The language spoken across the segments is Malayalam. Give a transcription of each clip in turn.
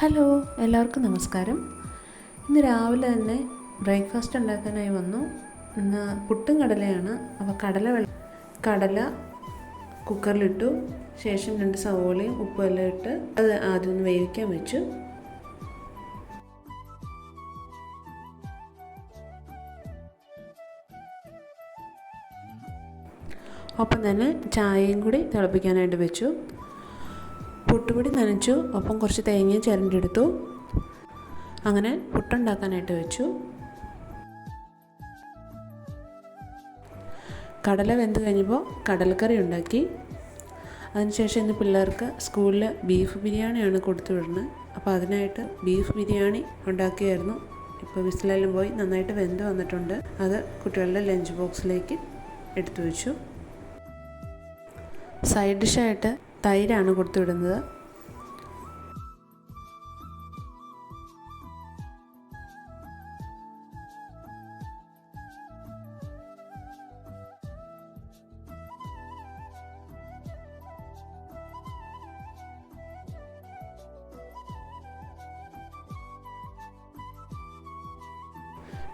ഹലോ എല്ലാവർക്കും നമസ്കാരം. ഇന്ന് രാവിലെ തന്നെ ബ്രേക്ക്ഫാസ്റ്റ് ഉണ്ടാക്കാനായി വന്നു. ഇന്ന് പുട്ടും കടലയാണ്. അപ്പോൾ കടല വെള്ള കടല കുക്കറിലിട്ടു. ശേഷം രണ്ട് സവോളയും ഉപ്പും എല്ലാം ഇട്ട് അത് ആദ്യം ഒന്ന് വേവിക്കാൻ വെച്ചു. ഒപ്പം തന്നെ ചായയും കൂടി തിളപ്പിക്കാനായിട്ട് വെച്ചു. പുട്ടുപൊടി നനച്ചു ഒപ്പം കുറച്ച് തേങ്ങയും ചിരണ്ടെടുത്തു അങ്ങനെ പുട്ടുണ്ടാക്കാനായിട്ട് വെച്ചു. കടല വെന്ത് കഴിഞ്ഞപ്പോൾ കടലക്കറി ഉണ്ടാക്കി. അതിനുശേഷം ഇന്ന് പിള്ളേർക്ക് സ്കൂളിൽ ബീഫ് ബിരിയാണിയാണ് കൊടുത്തു വിടുന്നത്. അപ്പോൾ അതിനായിട്ട് ബീഫ് ബിരിയാണി ഉണ്ടാക്കിയായിരുന്നു. ഇപ്പോൾ വിസിലെല്ലാം പോയി നന്നായിട്ട് വെന്ത് വന്നിട്ടുണ്ട്. അത് കുട്ടികളുടെ ലഞ്ച് ബോക്സിലേക്ക് എടുത്തു വെച്ചു. സൈഡ് ഡിഷായിട്ട് തൈരാണ് കൊടുത്തു വിടുന്നത്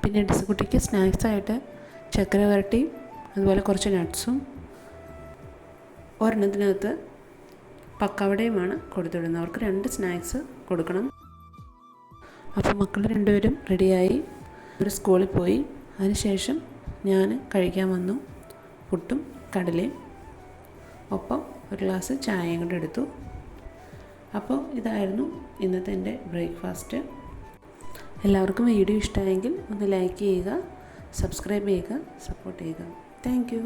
പിന്നെ ഡിസ്കുട്ടിക്ക് സ്നാക്സായിട്ട് ചക്കര വരട്ടിയും അതുപോലെ കുറച്ച് നട്ട്സും. ഒരെണ്ണത്തിനകത്ത് പക്കവടയുമാണ് കൊടുത്തുവിടുന്നത് അവർക്ക് രണ്ട് സ്നാക്സ് കൊടുക്കണം. അപ്പോൾ മക്കൾ രണ്ടുപേരും റെഡിയായി. ഒരു സ്കൂളിൽ പോയി. അതിനുശേഷം ഞാൻ കഴിക്കാൻ വന്നു. പുട്ടും കടലയും. ഒപ്പം ഒരു ഗ്ലാസ് ചായയും കൂടെ എടുത്തു. അപ്പോൾ ഇതായിരുന്നു ഇന്നത്തെ എന്റെ ബ്രേക്ക്ഫാസ്റ്റ്. എല്ലാവർക്കും വീഡിയോ ഇഷ്ടമായെങ്കിൽ ഒന്ന് ലൈക്ക് ചെയ്യുക സബ്സ്ക്രൈബ് ചെയ്യുക സപ്പോർട്ട് ചെയ്യുക. താങ്ക്